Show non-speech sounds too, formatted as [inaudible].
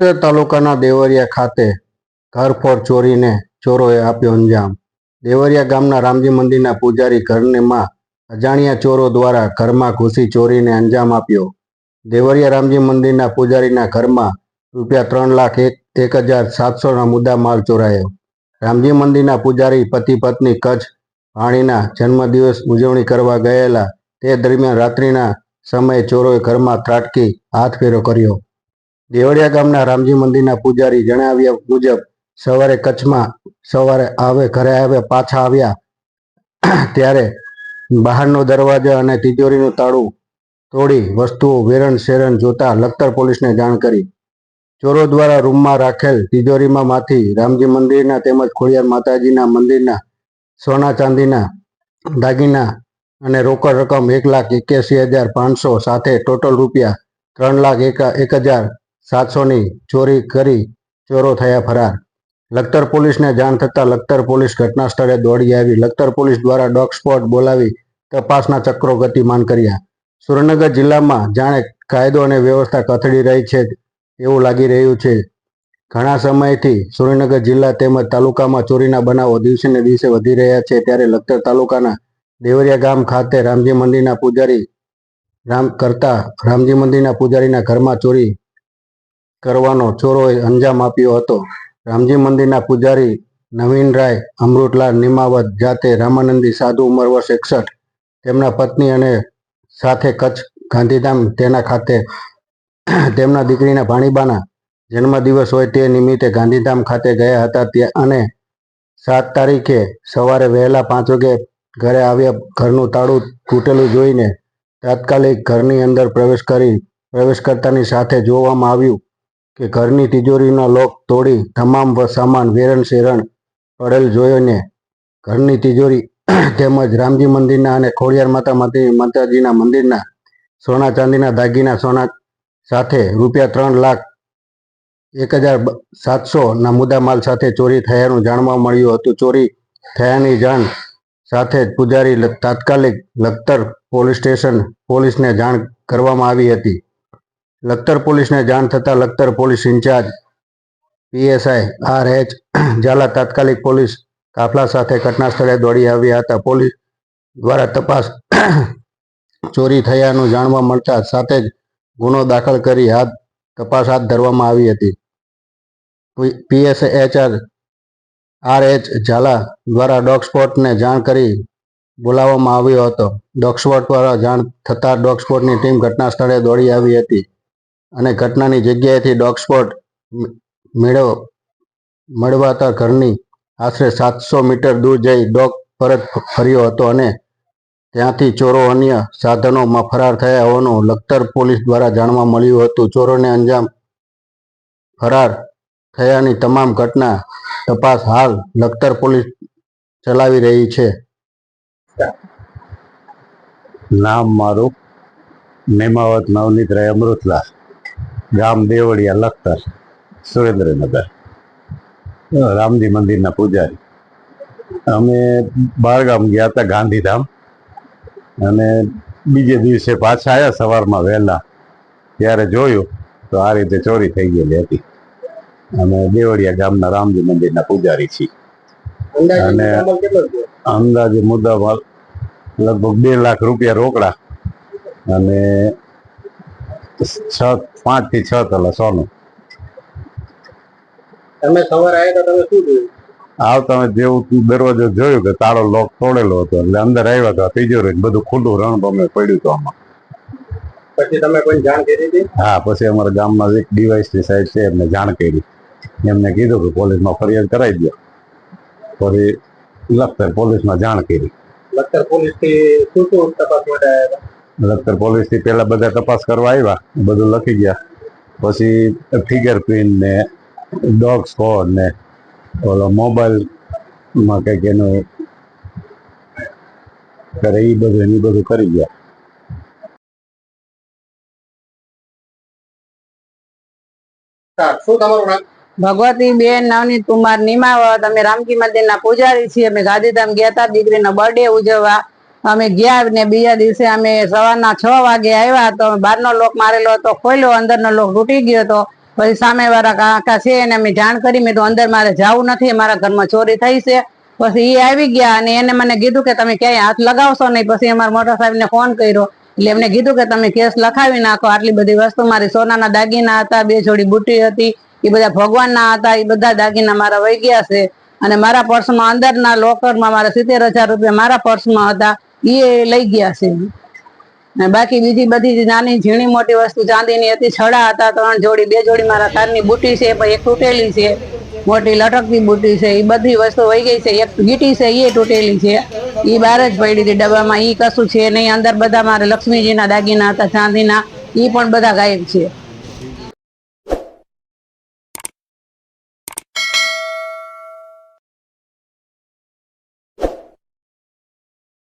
તાલુકાના દેવરિયા ખાતે ઘરફોડ ચોરીને ચોરોએ આપ્યો અંજામ. દેવરિયા ગામના રામજી મંદિરના પૂજારી ઘરનેમાં અજાણ્યા ચોરો દ્વારા ઘરમાં ઘૂસી ચોરીને અંજામ આપ્યો. દેવરિયા રામજી મંદિરના પૂજારીના ઘરમાં રૂપિયા ત્રણ લાખ એક એક હજાર સાતસોના મુદ્દા માલ ચોરાયો. રામજી મંદિરના પૂજારી પતિ પત્ની કચ્છ ભાણીના જન્મદિવસ ઉજવણી કરવા ગયેલા તે દરમિયાન રાત્રિના સમયે ચોરોએ ઘરમાં ત્રાટકી હાથ ફેરો કર્યો. દેવળિયા ગામના રામજી મંદિરના પૂજારી જણાવ્યા મુજબ, સવારે કચ્છમાં સવારે આવે, ઘરે આવે, પાછા આવ્યા. ત્યારે બહારનો દરવાજો અને તિજોરીનું તાળું તોડી વસ્તુઓ વેરણ શેરણ જોતા લખતર પોલીસને જાણ કરી. ચોરો દ્વારા રૂમમાં રાખેલ તિજોરીમાં માંથી રામજી મંદિરના તેમજ ખોડિયાર માતાજીના મંદિરના સોના ચાંદીના દાગીના અને રોકડ રકમ એક લાખ એક્યાસી હજાર પાંચસો સાથે ટોટલ રૂપિયા ત્રણ લાખ એક હજાર સાતસોની ચોરી કરી ચોરો થયા ફરાર. લખતર પોલીસને જાણ થતાં લખતર પોલીસ ઘટના સ્થળે દોડી આવી. લખતર પોલીસ દ્વારા ડોગ સ્પોટ બોલાવી તપાસના ચક્રો ગતિમાન કર્યા. સુરેન્દ્રનગર જિલ્લામાં જાણે કાયદો અને વ્યવસ્થા કથળી રહી છે એવું લાગી રહ્યું છે. ઘણા સમયથી સુરેન્દ્રનગર જિલ્લા તેમજ તાલુકામાં ચોરીના બનાવો દિવસે ને દિવસે વધી રહ્યા છે ત્યારે લખતર તાલુકાના દેવરિયા ગામ ખાતે રામજી મંદિરના પૂજારી રામ કરતા રામજી મંદિરના પૂજારીના ઘરમાં ચોરી કરવાનો ચોરોએ અંજામ આપ્યો હતો. રામજી મંદિરના પૂજારી નવીન રાય અમૃતલાલ નિમાવત જાતે રામાનંદી સાધુ ઉંમર વર્ષ એકસઠ. તેમના પત્ની અને સાથે કચ્છ ગાંધીધામ તેના ખાતે તેમના દીકરીના ભાણીબાના જન્મદિવસ હોય તે નિમિત્તે ગાંધીધામ ખાતે ગયા હતા ત્યાં અને સાત તારીખે સવારે વહેલા પાંચ વાગે ઘરે આવ્યા ઘરનું તાળું તૂટેલું જોઈને તાત્કાલિક ઘરની અંદર પ્રવેશ કરી પ્રવેશ કરતાની સાથે જોવામાં આવ્યું. કે ઘરની તિજોરીનો લોક તોડી તમામ સામાન વેરણ શેરણ પડેલ જોઈને ઘરની તિજોરી [clears throat] તેમજ રામજી મંદિરના અને ખોડિયાર માતા માતી માતાજીના મંદિરના સોના ચાંદીના દાગીના સોના સાથે રૂપિયા ત્રણ લાખ એક હજાર સાતસોના મુદ્દામાલ સાથે ચોરી થયાનું જાણવા મળ્યું હતું. ચોરી થયાની જાણ સાથે જ પૂજારી તાત્કાલિક લખતર પોલીસ સ્ટેશન પોલીસને જાણ કરવામાં આવી હતી. લખતર પોલીસને જાણ થતાં Lakhtar police incharge PSI R H Zala તાત્કાલિક પોલીસ કાફલા સાથે ઘટના સ્થળે દોડી આવ્યા હતા. પોલીસ દ્વારા તપાસ ચોરી થયાનું જાણવા મળતા સાથે જ ગુનો દાખલ કરી હાથ, તપાસ હાથ ધરવામાં આવી હતી. પીએસએચઆર આર એચ ઝાલા દ્વારા ડોગ સ્પોટને જાણ કરી બોલાવવામાં આવ્યો હતો. ડોગ સ્પોટ દ્વારા જાણ થતાં ડોગ સ્પોટની ટીમ ઘટના સ્થળે દોડી આવી હતી. અને ઘટનાની જગ્યાએથી ડોગ સ્પોટ મેળવ, મળવાતા ઘરની આશરે સાતસો મીટર દૂર જઈ ડોગ પરત ફર્યો હતો અને ત્યાંથી ચોરો અન્ય સાધનોમાં ફરાર થયા હોવાનું લખતર પોલીસ દ્વારા જાણવા મળ્યું હતું. ચોરોને અંજામ ફરાર થયાની તમામ ઘટના તપાસ હાલ લખતર પોલીસ ચલાવી રહી છે. નામ મારું મેમાવત નવનીત રાય અમૃતલાલ. ગામ દેવળિયા લખતર સુરેન્દ્રનગર. રામજી મંદિરના પૂજારી. અમે બહારગામ ગયા હતા ગાંધીધામ. અને બીજે દિવસે પાછા આવ્યા સવારમાં વહેલા. ત્યારે જોયું તો આ રીતે ચોરી થઈ ગયેલી હતી. અમે દેવળિયા ગામના રામજી મંદિરના પૂજારી છીએ. અને- અંદાજે મુદ્દામાં લગભગ બે લાખ રૂપિયા રોકડા. અને છ પાંચથી છ તલા સોનું. તમે સવારે આવ્યા તો તમે શું જોયું? આવતા અમે જેવું દરવાજો જોયું કે તાળો લોક તોડેલો હતો એટલે અંદર આવ્યા તો તિજોરી રહી બધું ખુલ્લું રણ અમે પડ્યું હતું આમાં. પછી તમે કોઈ જાણ કરી હતી? હા પછી અમારા ગામમાં એક ડીવાઈસની સાહેબ છે એમને જાણ કરી. એમને કીધું કે પોલીસમાં ફરિયાદ કરાવી દો પછી લખતર પોલીસમાં જાણ કરી. લખતર પોલીસથી શું શું તપાસ માટે આવ્યા લખતર પોલીસથી પહેલાં પેલા બધા તપાસ કરવા આવ્યા બધું લખી ગયા. પછી ફિંગર પ્રિન્ટ ને ડોગ સ્કોર ને ઓલો મોબાઈલમાં કંઈક એનું કરે એ બધું એની બધું કરી ગયા. શું તમારું ભગવતી બેન નામની કુમાર નિમાવત. અમે રામકી મંદિરના પૂજારી છીએ. અમે ગાંધીધામ ગયા હતા દીકરીનો બર્થડે ઉજવવા. અમે ગયા ને બીજા દિવસે અમે સવારના છ વાગે આવ્યા તો બહારનો લોક મારેલો હતો ખોલ્યો અંદરનો લોક તૂટી ગયો હતો. પછી સામેવાળા કાકા છે એને મેં જાણ કરી, મેં તો અંદર મારે જવું નથી, મારા ઘરમાં ચોરી થઈ છે. પછી એ આવી ગયા અને એને મને કીધું કે, તમે ક્યાંય હાથ લગાવશો નહીં. પછી અમારા મોટા સાહેબને ફોન કર્યો. એટલે એમને કીધું કે, તમે કેસ લખાવી નાખો, આટલી બધી વસ્તુ મારી સોનાના દાગીના હતા, બે જોડી બુટી હતી એ બધા ભગવાનના હતા એ બધા દાગીના મારા વહી ગયા છે. અને મારા પર્સમાં અંદરના લોકરમાં મારા સિત્તેર હજાર રૂપિયા મારા પર્સમાં હતા. એ લઈ ગયા છે. ને બાકી બીજી બધી નાની ઝીણી મોટી વસ્તુ ચાંદીની હતી. છડા હતા, ત્રણ જોડી, બે જોડી મારા તારની બુટી છે, પણ એક તૂટેલી છે. મોટી લટકતી બુટી છે. એ બધી વસ્તુ વહી ગઈ છે. એક ગીટી છે એ તૂટેલી છે. એ બહાર જ પડી હતી ડબ્બામાં. એ કશું છે નહીં. અંદર બધા મારે લક્ષ્મીજીના દાગીના હતા, ચાંદીના. એ પણ બધા ગાયબ છે.